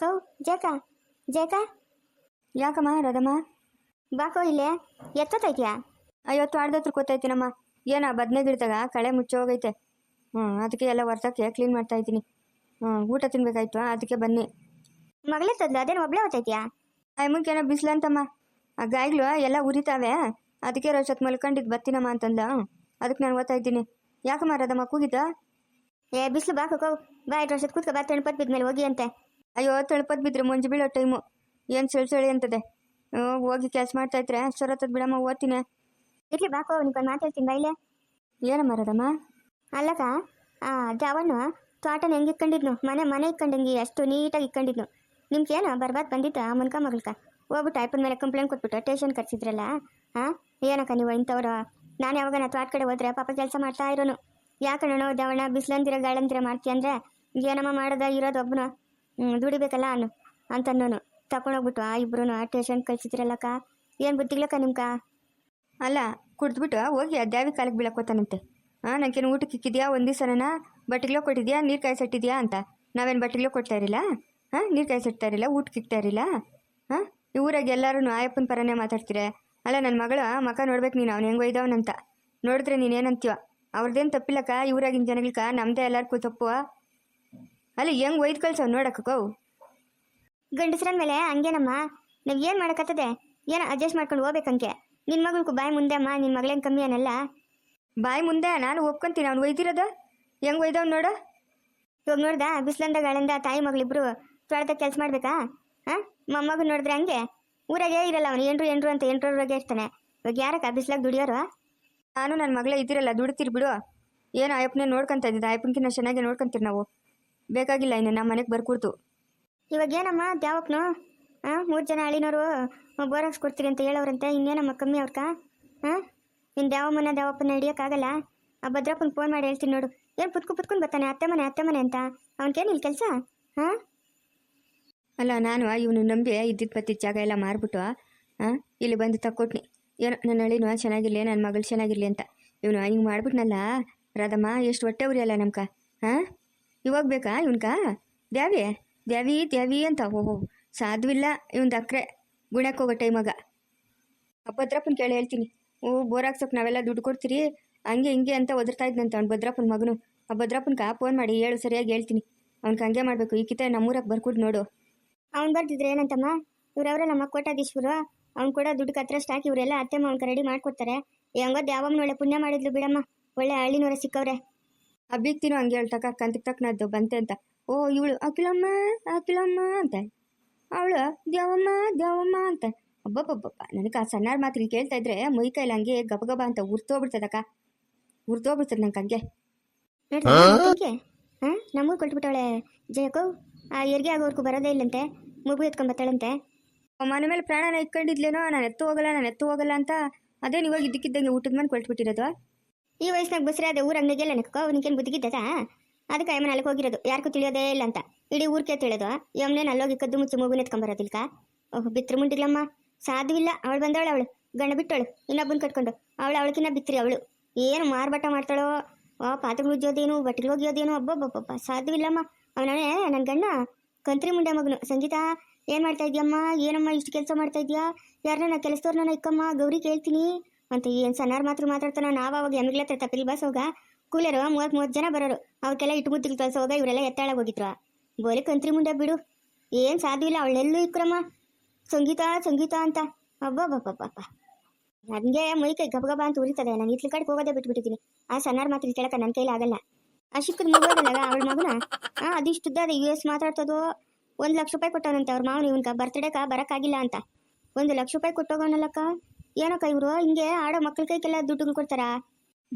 Cow ಜೇಕ ಜೇಕ ಯಾಕಮ್ಮ, ರಾಧಮ್ಮ? ಬಾಕೋ ಇಲ್ಲೇ. ಎತ್ತೋತೈತ್ಯಾ? ಐವತ್ತು ಆಡ್ದತ್ರ ಕೂತೈತೀನಮ್ಮ. ಏನ ಬದನೆ ಗಿಡದಾಗ ಕಳೆ ಮುಚ್ಚೋಗೈತೆ ಹ್ಞೂ ಅದಕ್ಕೆ ಎಲ್ಲ ಹೊರ್ತಕ್ಕೆ ಕ್ಲೀನ್ ಮಾಡ್ತಾ ಇದ್ದೀನಿ. ಹ್ಞೂ ಊಟ ತಿನ್ಬೇಕಾಯ್ತು, ಅದಕ್ಕೆ ಬನ್ನಿ. ಮಗಳತ್ತದ್ಲು ಅದೇನು ಒಬ್ಳೆ ಐ ಅಯ್ಯಮ್ಮಕ್ಕೇನೋ ಬಿಸಿಲಂತಮ್ಮ ಆ ಗಾಯ್ಗಳು ಎಲ್ಲ ಉರಿತಾವೆ. ಅದಕ್ಕೆ ರೋಷತ್ ಮಲ್ಕೊಂಡಿದ್ದು ಬರ್ತೀನಮ್ಮ ಅಂತಂದ. ಅದಕ್ಕೆ ನಾನು ಓದ್ತಾ ಇದ್ದೀನಿ. ಯಾಕಮ್ಮ ರಾಧಮ್ಮ, ಕೂಗಿದ್ದ? ಏ, ಬಿಸಿಲು ಬಾಕೋ ಕೌ ಬಾ ಇಟ್ಟು ವರ್ಷದ ಕೂತ್ಕೊ. ಬಾ ಬಿದ್ದ ಬಿದ್ಮೇಲೆ ಹೋಗಿ ಅಂತೆ. ಅಯ್ಯೋ ತಳಪದ್ ಬಿದ್ರೆ ಮುಂಜ್ ಬೀಳೋ ಟೈಮು ಏನು ಚಳಿ ಸೆಳಿ ಅಂತದೆ. ಹೋಗಿ ಕೆಲಸ ಮಾಡ್ತಾ ಇದ್ರೆ ಸೊರತ್ತದ್ ಬಿಡಮ್ಮ ಓದ್ತೀನಿ. ಇರ್ಲಿ ಬಾಕೋ ನಿನ್ಕೊಂಡು ಮಾತಾಡ್ತೀನಿ ಬೈಲೆ ಏನಮ್ಮ ರದಮ್ಮ? ಅಲ್ಲಕ ಆ ಜಾವಣ್ಣ ತೋಟನ ಹೆಂಗೆ ಇಕ್ಕೊಂಡಿದ್ನು? ಮನೆ ಮನೆ ಇಕ್ಕೊಂಡಂಗೆ ಅಷ್ಟು ನೀಟಾಗಿ ಇಕ್ಕೊಂಡಿದ್ನು. ನಿಮ್ಗೇನು ಬರ್ಬಾದ್ ಬಂದಿತ್ತ ಆ ಮುನ್ಕ ಮಗಳ್ಕ? ಹೋಗ್ಬಿಟ್ಟು ಅಪ್ಪನ ಮೇಲೆ ಕಂಪ್ಲೇಂಟ್ ಕೊಟ್ಬಿಟ್ಟು ಟೇಷನ್ ಕರ್ಸಿದ್ರಲ್ಲ ಹಾಂ ಏನಕ್ಕ ನೀವು ಇಂಥವ್ರು? ನಾನು ಯಾವಾಗ ನಾ ತೋಟ ಕಡೆ ಹೋದ್ರೆ ಪಾಪ ಕೆಲಸ ಮಾಡ್ತಾ ಇರೋನು. ಯಾಕಣ್ಣ ಜಾವಣ್ಣ ಬಿಸಿಲಂದಿರ ಗಾಳಂದಿರ ಮಾಡ್ತೀಯ ಅಂದ್ರೆ ಏನಮ್ಮ ಮಾಡೋದ ಇರೋದು ಒಬ್ಬನು ದುಡಿಬೇಕಲ್ಲ ಅನ್ನು ಅಂತನ್ನೋನು ತಗೊಂಡೋಗ್ಬಿಟ್ಟು ಆ ಇಬ್ರು ಟೇಷನ್ ಕಳ್ಸಿದ್ರಲ್ಲಕ್ಕ? ಏನು ಬುದ್ಧಿಗ್ಲಕ್ಕ ನಿಮ್ಕ ಅಲ್ಲ ಕುಡ್ದ್ಬಿಟ್ಟು ಹೋಗಿ ಆ ದ್ಯಾವಿ ಕಾಲಿಗೆ ಬೀಳಕ್ಕೋತಾನಂತೆ. ಹಾಂ ನನಗೇನು ಊಟಕ್ಕೆ ಇಕ್ಕಿದ್ಯಾ ಒಂದು ದಿವಸನ ಬಟ್ಟೆಗ್ಲೋ ಕೊಟ್ಟಿದ್ಯಾ? ನೀರು ಕಾಯ್ಸಿಟ್ಟಿದ್ಯಾ ಅಂತ. ನಾವೇನು ಬಟ್ಟೆಗಳೋ ಕೊಡ್ತಾ ಇರಲಿಲ್ಲ? ಹಾಂ ನೀರು ಕಾಯಿ ಸಟ್ತಾ ಇರಲಿಲ್ಲ? ಊಟಕ್ಕೆ ಇಕ್ತಾ ಇರಲಿಲ್ಲ? ಹಾಂ ಈ ಊರಾಗ ಎಲ್ಲರೂ ಆಯಪ್ಪನ ಪರನೇ ಮಾತಾಡ್ತೀರ ಅಲ್ಲ ನನ್ನ ಮಗಳ ಮಕ ನೋಡ್ಬೇಕು ನೀನು, ಅವ್ನು ಹೆಂಗೆ ಒಯ್ದವನಂತ ನೋಡಿದ್ರೆ ನೀನೇನಂತೀವ ಅವ್ರದ್ದೇನು ತಪ್ಪಿಲ್ಲಕ್ಕ? ಈ ಊರಾಗಿನ ಜನಗಳ್ಕ ನಮ್ಮದೇ ಎಲ್ಲರಿಗೂ ತಪ್ಪು ಅಲ್ಲ ಹೆಂಗ್ ಒಯ್ದು ಕಳ್ಸವ್ ನೋಡಕ್ಕೋ ಗಂಡಸ್ರ ಮೇಲೆ ಹಂಗೇನಮ್ಮ? ನಾವು ಏನು ಮಾಡಕತ್ತದೆ? ಏನೋ ಅಡ್ಜಸ್ಟ್ ಮಾಡ್ಕೊಂಡು ಹೋಗ್ಬೇಕಂಗೆ ನಿನ್ನ ಮಗಳಿಗೂ ಬಾಯಿ ಮುಂದೆ ಅಮ್ಮ ನಿನ್ನ ಮಗಳೇನು ಕಮ್ಮಿ ಅನ್ನಲ್ಲ. ಬಾಯಿ ಮುಂದೆ ನಾನು ಒಪ್ಕೊಂತೀನಿ ಅವ್ನು ಒಯ್ದಿರೋದು. ಹೆಂಗೆ ಒಯ್ದವ್ ನೋಡು. ಇವಾಗ ನೋಡ್ದ? ಬಿಸ್ಲಂದ ಗಾಳಿಂದ ತಾಯಿ ಮಗಳಿಬ್ರು ತೊಳೆದ ಕೆಲಸ ಮಾಡ್ಬೇಕಾ? ಹಾಂ? ಮೊಮ್ಮಗು ನೋಡಿದ್ರೆ ಹಂಗೆ? ಊರಾಗೆ ಇರಲ್ಲ ಅವನು ಎಂಟ್ರು ಎಂಟ್ರು ಅಂತ ಎಂಟ್ರೊಳಗೆ ಇರ್ತಾನೆ. ಇವಾಗ ಯಾರಕ್ಕ ಬಿಸ್ಲಾಗ ದುಡಿಯೋರು? ನಾನು ನನ್ನ ಮಗಳೇ ಇದ್ದಿರಲ್ಲ ದುಡ್ತಿರ್ಬಿಡು ಏನು ಅಯ್ಯಪ್ಪನೇ ನೋಡ್ಕೊಂತ ಇದ್ದಿದ್ದ ಅಯ್ಯಪ್ಪನಕಿನ್ನ ಚೆನ್ನಾಗಿ ನೋಡ್ಕೊಂತೀರಿ ನಾವು. ಬೇಕಾಗಿಲ್ಲ ಇನ್ನು ನಮ್ಮ ಮನೆಗೆ ಬರ್ಕೊಡ್ತು. ಇವಾಗ ಏನಮ್ಮ ದ್ಯಾವಪ್ಪನು ಹಾಂ ಮೂರು ಜನ ಹಳ್ಳಿನವರು ಬೋರ್ ಕೊಡ್ತೀರಿ ಅಂತ ಹೇಳೋರಂತೆ ಇನ್ನೇನಮ್ಮ ಕಮ್ಮಿ ಅವ್ರಕ? ಹಾಂ ಇನ್ನು ದ್ಯಾವಮ್ಮನ ದ್ಯಾವಪ್ಪನ ಹಿಡಿಯೋಕ್ಕಾಗಲ್ಲ? ಆ ಭದ್ರಪ್ಪನ ಫೋನ್ ಮಾಡಿ ಹೇಳ್ತೀನಿ ನೋಡು. ಏನು ಪುತ್ಕು ಪುತ್ಕೊಂಡು ಬರ್ತಾನೆ ಅತ್ತೆ ಮನೆ ಅತ್ತೆ ಮನೆ ಅಂತ? ಅವ್ನಿಗೇನಿಲ್ಲ ಕೆಲಸ? ಹಾಂ ಅಲ್ಲ ನಾನು ಇವನು ನಂಬಿ ಇದ್ದಿದ್ದು ಪತ್ತಿದ್ದ ಜಾಗ ಎಲ್ಲ ಮಾರ್ಬಿಟ್ಟು ಹಾಂ ಇಲ್ಲಿ ಬಂದು ತಕ್ಕೊಟ್ನಿ. ಏನೋ ನನ್ನ ಹಳಿನೂ ಚೆನ್ನಾಗಿರಲಿ ನನ್ನ ಮಗಳು ಚೆನ್ನಾಗಿರಲಿ ಅಂತ. ಇವನು ಹಿಂಗೆ ಮಾಡ್ಬಿಟ್ನಲ್ಲ ರಾಧಮ್ಮ ಎಷ್ಟು ಹೊಟ್ಟೆ ಉರಿಯಲ್ಲ ನಮ್ಗೆ ಹಾಂ ಇವಾಗ ಬೇಕಾ ಇವನ್ಕ? ದ್ಯಾವಿ ದ್ಯಾವಿ ದ್ಯಾವಿ ಅಂತ. ಓಹೋ ಸಾಧುವಿಲ್ಲ ಇವನ್ ಅಕ್ರೆ ಗುಣಕ್ಕೆ ಹೋಗೋ ಟೈಮಾಗ ಭದ್ರಪ್ಪನ ಕೇಳಿ ಹೇಳ್ತೀನಿ. ಓ ಬೋರ್ ಹಾಕ್ಸೋಕೆ ನಾವೆಲ್ಲ ದುಡ್ಡು ಕೊಡ್ತೀರಿ? ಹಂಗೆ ಹಿಂಗೆ ಅಂತ ಒದರ್ತಾ ಇದ್ನಂತ ಅವ್ನು ಭದ್ರಪ್ಪನ ಮಗನು. ಆ ಕಾ ಫೋನ್ ಮಾಡಿ ಹೇಳು ಸರಿಯಾಗಿ ಹೇಳ್ತೀನಿ. ಅವ್ನಿಗೆ ಹಂಗೆ ಮಾಡಬೇಕು. ಈ ಕಿತ್ತ ನಮ್ಮೂರಾಗ ಬರ್ಕೊಡು ನೋಡು. ಅವ್ನು ಬರ್ತಿದ್ರೆ ಏನಂತಮ್ಮ? ಇವ್ರವ್ರ ನಮ್ಮ ಕೋಟಾಧೀಶ್ವರು ಅವ್ನು ಕೂಡ ದುಡ್ಡು ಕತ್ರ ಸ್ಟಾಕ್ ಇವರೆಲ್ಲ ಅತ್ತೆ ಮಾವನ್ಕ ರೆಡಿ ಮಾಡ್ಕೊಡ್ತಾರೆ. ಹೆಂಗೋದು ಯಾವಾಗ ಒಳ್ಳೆ ಪುಣ್ಯ ಮಾಡಿದ್ಲು ಬಿಡಮ್ಮ. ಒಳ್ಳೆ ಹಳ್ಳಿನವರ ಸಿಕ್ಕವ್ರೆ. ಅಬ್ಬಿಗ್ತೀನೋ ಹಂಗೆ ಹೇಳ್ತಕ್ಕ ಕಂತಕ್ಕೆ ತಕ್ಕನದ್ದು ಬಂತೆ ಅಂತ. ಓ ಇವಳು ಅಕಿಲಮ್ಮ ಅಕಿಲಮ್ಮ ಅಂತ. ಅವಳು ದೇವಮ್ಮ ದೇವಮ್ಮ ಅಂತ. ಅಬ್ಬಬ್ಬಬ್ಬಪ್ಪ ನನಗೆ ಆ ಸಣ್ಣಾರ ಮಾತ್ರ ಕೇಳ್ತಾ ಇದ್ರೆ ಮೈ ಕೈಲಿ ಹಂಗೆ ಗಬಗಬ ಅಂತ ಉರ್ತೋಗ್ಬಿಡ್ತದಕ್ಕ ಉರ್ತೋಗ್ಬಿಡ್ತದೆ ನಂಗೆ ಹಂಗೆ. ಹಾ? ಹಾಂ? ನಮಗೂ ಕೊಟ್ಬಿಟ್ಟವಳೆ ಜಯಕೋ ಆ ಹೆರಿಗೆ ಆಗೋರ್ಗೂ ಬರೋದೇ ಇಲ್ಲಂತೆ. ಮಗು ಎತ್ಕೊಂಡ್ ಬರ್ತಾಳಂತೆ. ಮನೆ ಮೇಲೆ ಪ್ರಾಣನ ಇಟ್ಕೊಂಡಿದ್ಲೇನೋ ನಾನು ಎತ್ತು ಹೋಗಲ್ಲ ನಾನು ಎತ್ತು ಹೋಗಲ್ಲ ಅಂತ. ಅದೇನು ಇವಾಗ ಇದ್ದಕ್ಕಿದ್ದಂಗೆ ಊಟದ ಮನೆ ಕೊಟ್ಬಿಟ್ಟಿರೋದು. ಈ ವಯಸ್ಸಿನಾಗ ಬಸ್ರೆ ಅದೇ ಊರ ಅಂಗಡಿಗೆಲ್ಲ ನೆಕ್ಕೋ, ಅವನಿಗೇನು ಬುದ್ಧಿಗಿದ್ದದ ಅದಕ್ಕೆ ಅಮ್ಮನ ಅಲ್ಲಿಗೆ ಹೋಗಿರೋದು. ಯಾರಿಗೂ ತಿಳಿಯೋದೇ ಇಲ್ಲ ಅಂತ. ಇಡೀ ಊರ್ಕೆ ತಿಳಿಯೋದು ಅಮ್ಮನೇ ಅಲ್ಲೋಗಿ ಕದ್ದು ಮುಚ್ಚಿ ಮಗುನ ಎತ್ಕೊಂಬರೋದಿಲ್ಕ? ಓಹ್, ಬಿತ್ರು ಮುಂಡಿಗ್ಲಮ್ಮ. ಸಾಧ್ಯವಿಲ್ಲ ಅವಳು ಬಂದವಳು ಅವಳು. ಗಂಡ ಬಿಟ್ಟವಳು. ಇನ್ನೊಬ್ಬನ ಕಟ್ಕೊಂಡು. ಅವಳು ಅವಳಕಿನ್ನ ಬಿತ್ರಿ ಅವಳು. ಏನು ಮಾರ್ಬಟ ಮಾಡ್ತಾಳೋ? ಆ ಪಾತ್ರೆಗಳು ಉಜ್ಜೋದೇನು ಬಟ್ಟೆಗಳು ಒಗಿಯೋದೇನು? ಅಬ್ಬಬ್ಬಬ್ಬ ಸಾಧ್ಯವಿಲ್ಲಮ್ಮ ಅವನೇ ನನ್ನ ಗಂಡ. ಕಂತ್ರಿ ಮುಂಡೆ ಮಗನು. ಸಂಗೀತ, ಏನು ಮಾಡ್ತಾ ಇದೆಯಮ್ಮ? ಏನಮ್ಮ ಇಷ್ಟು ಕೆಲಸ ಮಾಡ್ತಾ ಇದೆಯಾ? ಯಾರನ್ನ ಕೆಲಸದವ್ರನ್ನ ಇಕ್ಕಮ್ಮ? ಗೌರಿ ಕೇಳ್ತೀನಿ. ಅಂತ ಏನು ಸಣ್ಣ ಮಾತ್ರ ಮಾತಾಡ್ತಾನ, ನಾವು ಅವಾಗ ಎಮ್ಮಿಗ್ಲ ಹತ್ರ ತಪ್ಪಿಲ್ ಬಸ್ ಹೋಗ, ಕೂಲರು ಮೂವತ್ತು ಮೂವತ್ತು ಜನ ಬರೋರು ಅವಕ್ಕೆಲ್ಲ ಇಟ್ಟು ಮುತ್ತಿಗೆ ಕಳ್ಸ ಹೋಗ, ಇವರೆಲ್ಲ ಎತ್ತಾಳಾಗ ಹೋಗಿದ್ರು. ಬೋಲಿ ಕಂತ್ರಿ ಮುಂದೆ ಬಿಡು. ಏನು ಸಾಧ್ಯವಿಲ್ಲ ಅವಳೆಲ್ಲೂ ವಿಕ್ರಮ ಸಂಗೀತ ಸಂಗೀತ ಅಂತ. ಅಬ್ಬಬ್ಬಬ್ಬಬ್ಬ. ನನಗೆ ಮೈ ಕೈ ಗಬಗಬ ಅಂತ ಉರಿತದೆ ನಾನು ಇತ್ಲ ಕಡೆಗೆ ಹೋಗೋದೇ ಬಿಟ್ಬಿಟ್ಟಿದ್ದೀನಿ ಆ ಸಣ್ಣಾರ್ ಮಾತ್ರ ಕೇಳಕ ನನ್ನ ಕೈಲಿ ಆಗಲ್ಲ. ಆ ಚಿಕ್ಕದ ಮಗುವಲ್ಲ ಅವಳ ಮಗುನ? ಆ ಅದಿಷ್ಟುದ್ದದ ಯು ಎಸ್ ಮಾತಾಡ್ತದೋ? ಒಂದು ಲಕ್ಷ ರೂಪಾಯಿ ಕೊಟ್ಟವನಂತೆ, ಅವ್ರ ಮಾವನ ಇವನ್ಕ ಬರ್ತ್ಡೇಕ ಬರೋಕ್ಕಾಗಿಲ್ಲ ಅಂತ. ಒಂದು ಲಕ್ಷ ರೂಪಾಯಿ ಕೊಟ್ಟೋಗೋನಲ್ಲಕ್ಕ ಏನಕ್ಕ ಇವರು? ಹಿಂಗೆ ಆಡೋ ಮಕ್ಕಳ ಕೈಕೆಲ್ಲ ದುಡ್ಡು ಕೊಡ್ತಾರಾ?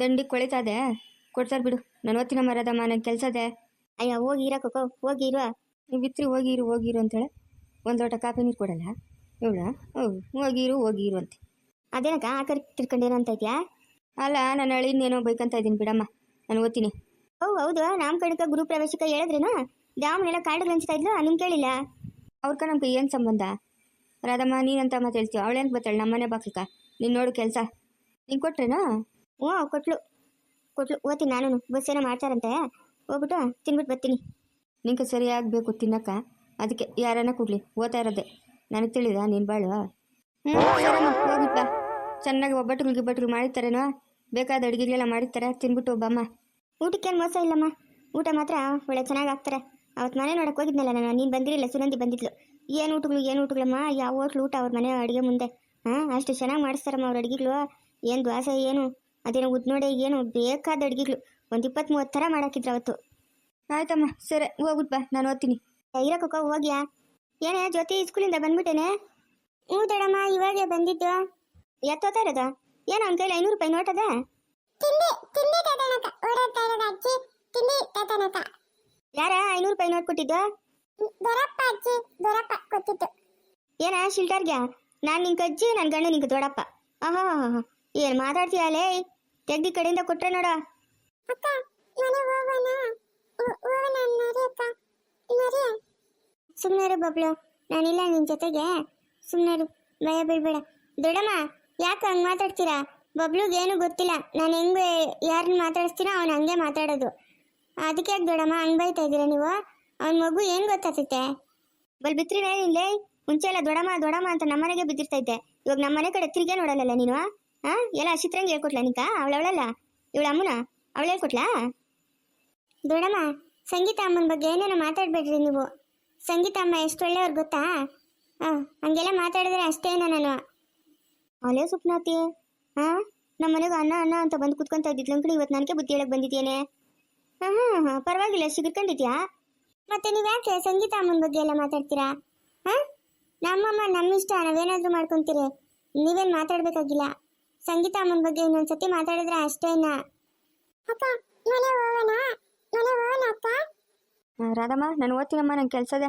ದಂಡಿಗೆ ಕೊಳಿತಾದೆ. ಕೊಡ್ತಾರೆ ಬಿಡು. ನಾನು ಓದ್ತಿನ ಮರದಮ್ಮ ನನ್ನ ಕೆಲಸ ಇದೆ ಅಯ್ಯ ಹೋಗಿ ಇರಕ್ಕೋ ಹೋಗಿ ಇರುವ ನೀವು ಬಿತ್ರಿ ಹೋಗಿರು ಹೋಗಿರು ಅಂತೇಳಿ ಒಂದು ಲೋಟ ಕಾಫಿ ನೀರು ಕೊಡಲ್ಲ? ಇವಳ? ಹೋಗಿರು ಹೋಗಿರು ಅಂತ. ಅದೇನಕ್ಕ ಆ ಕರಿ ತಿರ್ಕೊಂಡೇನೋ ಅಂತ ಇದೆಯಾ? ಅಲ್ಲ ನಾನು ಹಳಿನೇನೋ ಬೈಕಂತ ಇದ್ದೀನಿ ಬಿಡಮ್ಮ. ನಾನು ಓದ್ತೀನಿ. ಓ ಹೌದು. ನಮ್ಮ ಕಡೆಕ ಗುರು ಪ್ರವೇಶಕ್ಕೆ ಹೇಳಿದ್ರೇನು? ದಾಮನೆಲ್ಲ ಕಾರ್ಡ್ ಹಂಚ್ತಾ ಇದ್ಲು ನಿಮ್ಗೆ ಕೇಳಿಲ್ಲ. ಅವ್ರಕ ನಮ್ಗೆ ಏನು ಸಂಬಂಧ? ರಾಧಮ್ಮ ನೀನಂತ ಮತ್ತೆ ಹೇಳ್ತೀವಿ ಅವಳೇನು ಬರ್ತಾಳೆ ನಮ್ಮನೆ ಬಾಕ್ಲಕ್ಕ ನೀನ್ ನೋಡು ಕೆಲಸ. ನೀನು ಕೊಟ್ರೇನಾ? ಹ್ಞೂ ಕೊಟ್ಲು. ಕೊಟ್ಲು. ಓದ್ತೀನಿ ನಾನು ಬಸ್ ಏನೋ ಮಾಡ್ತಾರಂತೆ. ಹೋಗ್ಬಿಟ್ಟು ತಿನ್ಬಿಟ್ಟು ಬರ್ತೀನಿ. ನಿಂಗೆ ಸರಿಯಾಗಬೇಕು ತಿನ್ನಕ್ಕ. ಅದಕ್ಕೆ ಯಾರನ್ನ ಕೊಡ್ಲಿ? ಓದ್ತಾ ಇರೋದೆ. ನನಗೆ ತಿಳಿದ? ನೀನ್ ಬಾಳು? ಹ್ಮ್ ಹೋಗಿಪ್ಪ ಚೆನ್ನಾಗಿ ಒಬ್ಬಟ್ಟುಗಳು ಗಿಬ್ಬಟ್ಟುಗಳು ಮಾಡಿರ್ತಾರೇನೋ? ಬೇಕಾದ ಅಡುಗೆಗಳೆಲ್ಲ ಮಾಡಿರ್ತಾರೆ. ತಿನ್ಬಿಟ್ಟು ಒಬ್ಬಮ್ಮ ಊಟಕ್ಕೇನು ಮೋಸ ಇಲ್ಲಮ್ಮ. ಊಟ ಮಾತ್ರ ಒಳ್ಳೆ ಚೆನ್ನಾಗಿ ಆಗ್ತಾರೆ. ಅವತ್ತು ಮನೆ ನೋಡಕ್ಕೆ ಹೋಗಿದ್ನಲ್ಲ ನಾನು. ನೀನು ಬಂದಿರಲಿಲ್ಲ ಸುನಂದಿ ಬಂದಿದ್ಲು. ಏನು ಊಟಗಳು ಏನು ಊಟಗಳಮ್ಮ? ಯಾವ ಹೋಟ್ಲು ಊಟ? ಅವ್ರ ಮನೆ ಅಡುಗೆ ಮುಂದೆ. ಹಾಂ ಅಷ್ಟು ಚೆನ್ನಾಗಿ ಮಾಡಿಸ್ತಾರಮ್ಮ ಅವ್ರ ಅಡುಗೆಗಳು. ಏನು ದ್ವಾಸೆ ಏನು? ಅದೇನೋ ಉದ್ ನೋಡಿ ಏನು ಬೇಕಾದ ಅಡುಗೆಗಳು. ಒಂದು ಇಪ್ಪತ್ತು ಮೂವತ್ತು ಥರ ಮಾಡಾಕಿದ್ರು ಅವತ್ತು. ಆಯ್ತಮ್ಮ ಸರಿ ಹೋಗ್ಬಿಟ್ಟು ಬಾ ನಾನು ಓದ್ತೀನಿ. ಇರಕ್ಕ ಹೋಗ್ಯಾ? ಏನೇ ಜೊತೆ ಸ್ಕೂಲಿಂದ ಬಂದ್ಬಿಟ್ಟೇನೆ? ಹ್ಞೂ ದೊಡಮ್ಮ ಇವಾಗೆ ಬಂದಿದ್ದು. ಎತ್ತೋತಾ ಇರೋದ? ಏನು ಅವ್ನ ಕೈಲಿ ಐನೂರು ರೂಪಾಯಿ ನೋಟ್ ಅದ? ತಿಂಡಿ ತಿಂಡಿ ತದನಕ ಓಡಾಡ್ತಾ ಇರೋದು ಅಜ್ಜಿ. ತಿಂಡಿ ತದನಕ ಯಾರ ಐನೂರು ರೂಪಾಯಿ ನೋಟ್ ಕೊಟ್ಟಿದ್ದು? ದೊರಪ್ಪ ಗೊತ್ತಿತ್ತು. ಏನ ಶಿಲ್ಟರ್ಗ್ಯಾ? ನಾನು ನಿನ್ ಕಜ್ಜಿ ನನ್ನ ಗಂಡು ನಿಂಗೆ ದೊಡಪ್ಪ. ಆಹಾ ಏನು ಮಾತಾಡ್ತೀಯ ಲೇ? ತೆಗ್ದಿ ಕಡೆಯಿಂದ ಕೊಟ್ರೆ ನೋಡ. ಅಕ್ಕ ಮನೆ ಹೋಗೋಣ. ಹೋ- ಹೋಗೋಣ ನರಿ ಅಕ್ಕ. ನರಿ ಸುಮ್ಮನೆ ಬಬ್ಲು. ನಾನಿಲ್ಲ ನಿನ್ ಜೊತೆಗೆ. ಸುಮ್ಮನೆ ಭಯ ಬೀಳ್ಬೇಡ ದೊಡಮ್ಮ ಯಾಕೆ ಹಂಗೆ ಮಾತಾಡ್ತೀರಾ? ಬಬ್ಲುಗೆ ಏನು ಗೊತ್ತಿಲ್ಲ. ನಾನು ಹೆಂಗೆ ಯಾರನ್ನ ಮಾತಾಡಿಸ್ತೀನೋ ಅವ್ನು ಹಂಗೆ ಮಾತಾಡೋದು. ಅದಕ್ಕೆ ದೊಡಮ್ಮ ಹಂಗೆ ಬೈತಾ ಇದ್ದೀರಾ ನೀವು? ಅವ್ನ ಮಗು ಏನು ಗೊತ್ತಾಗ್ತೈತೆ? ಬಲ್ ಬಿತ್ರಿನೇ ನಿಲ್ಲೇ ಮುಂಚೆ ಎಲ್ಲ ದೊಡಮ್ಮ ದೊಡಮ್ಮ ಅಂತ ನಮ್ಮನೆಗೆ ಬಿದ್ದಿರ್ತೈತೆ ಇವಾಗ ನಮ್ಮನೆ ಕಡೆ ತಿರ್ಗೇ ನೋಡಲ್ಲಲ್ಲ ನೀನು ಹಾ ಎಲ್ಲ ಚಿತ್ರಂಗೆ ಹೇಳ್ಕೊಟ್ಲ ನಿಕ ಅವಳವಳಲ್ಲ ಇವಳ ಅಮ್ಮನ? ಅವಳು ಹೇಳ್ಕೊಟ್ಲಾ? ದೊಡಮ್ಮ ಸಂಗೀತ ಅಮ್ಮನ ಬಗ್ಗೆ ಏನೇನೋ ಮಾತಾಡ್ಬೇಡ್ರಿ ನೀವು. ಸಂಗೀತ ಅಮ್ಮ ಎಷ್ಟು ಒಳ್ಳೆಯವ್ರು ಗೊತ್ತಾ? ಹಾಂ ಹಂಗೆಲ್ಲ ಮಾತಾಡಿದ್ರೆ ಅಷ್ಟೇನ ನಾನು. ಅವಳೇ ಸುಪ್ನಾತಿ ಹಾಂ ನಮ್ಮ ಮನೆಗೆ ಅನ್ನ ಅನ್ನ ಅಂತ ಬಂದು ಕುತ್ಕೊಂತ ಇದ್ದಿದ್ಲು ಅಂಕಣಿ ಇವತ್ತು ನನಗೆ ಬುದ್ಧಿ ಹೇಳಕ್ ಬಂದಿದ್ದೇನೆ ಹಾಂ ಹಾಂ ಹಾಂ ಪರವಾಗಿಲ್ಲ ಸಿಗ್ಕೊಂಡಿದ್ಯಾ ಮತ್ತೆ ನೀವು ಯಾಕೆ ಸಂಗೀತ ಅಮ್ಮನ ಬಗ್ಗೆ ಎಲ್ಲ ಮಾತಾಡ್ತೀರಾ? ಹಾಂ? ನಮ್ಮಮ್ಮ ನಮ್ಮ ಇಷ್ಟ ನಾವೇನಾದ್ರೂ ಮಾಡ್ಕೊಂತೀರಿ. ನೀವೇನು ಮಾತಾಡ್ಬೇಕಾಗಿಲ್ಲ. ಸಂಗೀತ ಅಮ್ಮನ ಬಗ್ಗೆ ಇನ್ನೊಂದ್ಸತಿ ಮಾತಾಡಿದ್ರೆ ಅಷ್ಟೇನಾ ರಾಧಮ್ಮ ನಾನು ಓದ್ತೀನಮ್ಮ ನಂಗೆ ಕೆಲ್ಸದೆ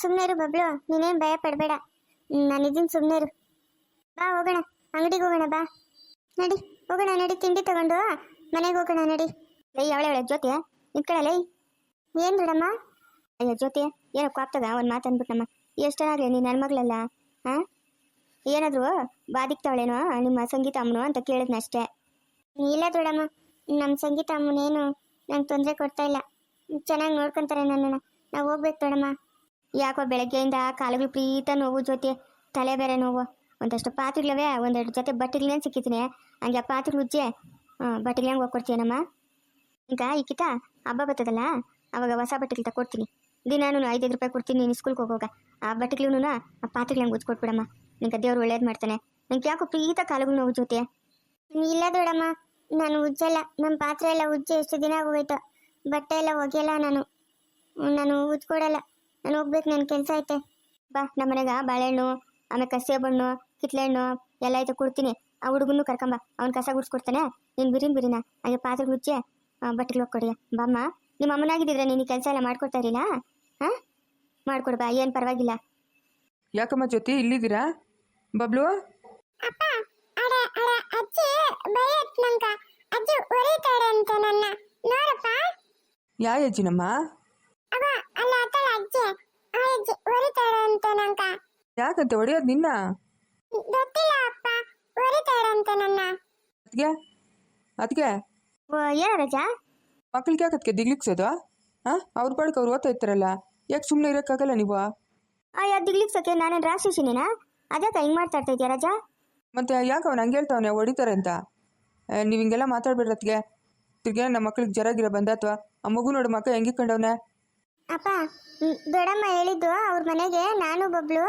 ಸುಮ್ಮನೆ ಇರು ಬಬ್ಲು ನೀನೇನು ಭಯ ಪಡಬೇಡ. ನಾನಿದ್ದೀನಿ ಸುಮ್ಮನೆ ಇರು. ಬಾ ಹೋಗೋಣ. ಅಂಗಡಿಗೆ ಹೋಗೋಣ ಬಾ. ನಡಿ ಹೋಗೋಣ ನಡಿ ತಿಂಡಿ ತಗೊಂಡು ಮನೆಗೆ ಹೋಗೋಣ ನಡಿ. ಲೈ ಅವಳೆ ಅವಳೆ ಜ್ಯೋತಿ ನಿಂತ್ಕೊಳ್ಳಲೇ ಏನು ಬಿಡಮ್ಮ? ಅಯ್ಯೋ ಜ್ಯೋತಿ, ಏನೋ ಕಾಪ್ತದ? ಒಂದು ಮಾತು ಅಂದ್ಬಿಟ್ಟಮ್ಮ ಆಗಲಿ ನೀನು ನನ್ನ ಮಗಳಲ್ಲ? ಹಾಂ? ಏನಾದರೂ ಬಾದಿಕ್ತಾವಳೇನೋ, ನಿಮ್ಮ ಸಂಗೀತ ಅಮ್ಮನು ಅಂತ ಕೇಳಿದ್ನ ಅಷ್ಟೇ. ಇಲ್ಲ ದೊಡಮ್ಮ ನಮ್ಮ ಸಂಗೀತ ಅಮ್ಮನೇನು ನಂಗೆ ತೊಂದರೆ ಕೊಡ್ತಾ ಇಲ್ಲ. ಚೆನ್ನಾಗಿ ನೋಡ್ಕೊಂತಾರೆ ನನ್ನನ್ನು. ನಾವು ಹೋಗ್ಬೇಕು ದೊಡಮ್ಮ ಯಾಕೋ ಬೆಳಗ್ಗೆಯಿಂದ ಕಾಲುಗಳು ಪ್ರೀತ ನೋವು ಜೊತೆ ತಲೆ ಬೇರೆ ನೋವು. ಒಂದಷ್ಟು ಪಾತ್ರೆಗಳವೆ, ಒಂದೆರಡು ಜೊತೆ ಬಟ್ಟೆಗಳೇನು ಸಿಕ್ಕಿದ್ದೀನಿ. ಹಂಗೆ ಆ ಪಾತ್ರೆ ಉಜ್ಜೆ ಬಟ್ಟೆಗಳು ಹೆಂಗೆ ಹೋಗ್ಕೊಡ್ತೀನಮ್ಮ ಈಗ ಈಕಿತ ಹಬ್ಬ ಬರ್ತದಲ್ಲ, ಅವಾಗ ಹೊಸ ಬಟ್ಟೆಗಳು ತಗೊಡ್ತೀನಿ ದಿನಾನು ಐದೈದು ರೂಪಾಯಿ ಕೊಡ್ತೀನಿ, ನೀನು ಸ್ಕೂಲ್ಗೆ ಹೋಗೋಗ. ಆ ಬಟ್ಟೆಗಳೂ ಆ ಪಾತ್ರೆಗಳು ಹಂಗೆ ಉಜ್ಕೊಟ್ಬಿಡಮ್ಮ ನಿಂಗೆ ದೇವ್ರು ಒಳ್ಳೇದು ಮಾಡ್ತಾನೆ. ನಂಗೆ ಯಾಕೋ ಪ್ರೀತ ಕಾಲಗಳು ನೋವು ಜೊತೆ ಇಲ್ಲ ದೊಡಮ್ಮ ನಾನು ಉಜ್ಜಲ್ಲ. ನಮ್ಮ ಪಾತ್ರೆ ಎಲ್ಲ ಉಜ್ಜಿ ಎಷ್ಟು ದಿನ ಆಗೋಯ್ತು ಬಟ್ಟೆ ಎಲ್ಲ ಒಗೆಯಲ್ಲ ನಾನು. ನಾನು ಉಜ್ಕೊಡಲ್ಲ. ನಾನು ಹೋಗ್ಬೇಕು ನನ್ನ ಕೆಲಸ ಐತೆ. ಬಾ, ನಮ್ಮ ಮನೆಗೆ ಬಾಳೆಹಣ್ಣು, ಆಮೇಲೆ ಕಸೇಬಣ್ಣು ಕಿತ್ಳೆಹಣ್ಣು ಎಲ್ಲ ಐತೆ ಕೊಡ್ತೀನಿ. ಆ ಹುಡುಗನ್ನು ಕರ್ಕೊಂಬ. ಅವ್ನು ಕಸ ಗುಡ್ಸ್ಕೊಡ್ತಾನೆ. ನೀನು ಬಿರಿನ್ ಬಿರಿನ. ಹಾಗೆ ಪಾತ್ರೆ ಉಜ್ಜೆ ಬಟ್ಟೆಗಳು ಹೋಗ್ಕೊಡಿಯ ಬಾಮ್ಮ, ನಿಮ್ಮ ಅಮ್ಮನಾಗಿದ್ದಿದ್ರೆ ನೀನು ಕೆಲಸ ಎಲ್ಲ ಮಾಡ್ಕೊಡ್ತಾ ಇರಲಿಲ್ಲ? ಹಾಂ? ಮಾಡ್ಕೊಡು ಬಾ ಏನು ಪರವಾಗಿಲ್ಲ. ಯಾಕಮ್ಮ ಜ್ಯೋತಿ ಇಲ್ಲಿದ್ದೀರಾ? ಬಬ್ಲು? ಅಪ್ಪ ಅಡ ಅಡ ಅಜ್ಜಿ ಬೈಯತ್ ನಂಕ ಅಜ್ಜಿ ಹೊಡಿತಾರೆ ಅಂತ ನನ್ನ. ನೋಡಪ್ಪ. ಯಾ ಅಜ್ಜಿನಮ್ಮ? ಅವ ಅಲ್ಲ ಅತ್ತಲ್ಲ ಅಜ್ಜಿ. ಆ ಅಜ್ಜಿ ಹೊಡಿತಾರೆ ಅಂತ ನಂಕ ಯಾಕಂತೆ ಹೊಡೆಯೋದು ನಿನ್ನ? ಗೊತ್ತಿಲ್ಲ ಅಪ್ಪ ಹೊಡಿತಾರೆ ಅಂತ ನನ್ನ. ಅದಕ್ಕೆ ಅದಕ್ಕೆ ಓ ಏನೋ ರಜಾ? ಮಕ್ಳಿಗೆ ಯಾಕೆ ಅದಕ್ಕೆ ದಿಗ್ಲಿಕ್ಸೋದು ಹಾಂ? ಅವ್ರ ಪಾಡಕ್ಕೆ ಅವ್ರು ಓದ್ತಾ ಇರ್ತಾರಲ್ಲ. ಯಾಕೆ ಸುಮ್ಮನೆ ಇರೋಕ್ಕಾಗಲ್ಲ ನೀವು? ಅಯ್ಯ ದಿಗ್ಲಿಕ್ಸಕ್ಕೆ ನಾನೇನು ರಾಕ್ಷಸಿನೇನಾ ಅದಕ್ಕೆ ಹಿಂಗೆ ಮಾಡ್ತಾ ಇರ್ತಾ ರಾಜಾ? ಮತ್ತೆ ಯಾಕೆ ಅವ್ನು ಹಂಗೆ ಹೇಳ್ತಾವನೆ ಹೊಡಿತಾರೆ ಅಂತ? ನೀವು ಹಿಂಗೆಲ್ಲ ಮಾತಾಡ್ಬೇಡ್ರಿ ತಿರ್ಗಾ ನಮ್ಮ ಮಕ್ಳಿಗೆ ಜರಾಗಿರ ಅಥವಾ? ಆ ಮಗು ನೋಡು ಮಕ್ಕ ಹೆಂಗೆ ಕಂಡವನೆ ಅಪ್ಪ ಮ್, ದೊಡ್ಡಮ್ಮ ಹೇಳಿದ್ದು ಅವ್ರ ಮನೆಗೆ ನಾನು ಬಬ್ಲು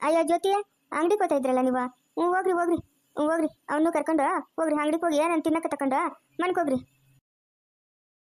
ಅಯ್ಯೋ ಜ್ಯೋತಿ ಅಂಗಡಿ ಹೋಗ್ತಾ ಇದ್ರಲ್ಲ ನೀವು? ಹ್ಞೂ ಹೋಗ್ರಿ ಹೋಗ್ರಿ. ಹೋಗ್ರಿ. ಅವನು ಕರ್ಕೊಂಡು ಹೋಗ್ರಿ ಅಂಗಡಿಗೆ ಹೋಗಿ ಏನಂತ ತಿನ್ನಕ್ಕೆ ತಕೊಂಡು ಮನ್ಕೋಗ್ರಿ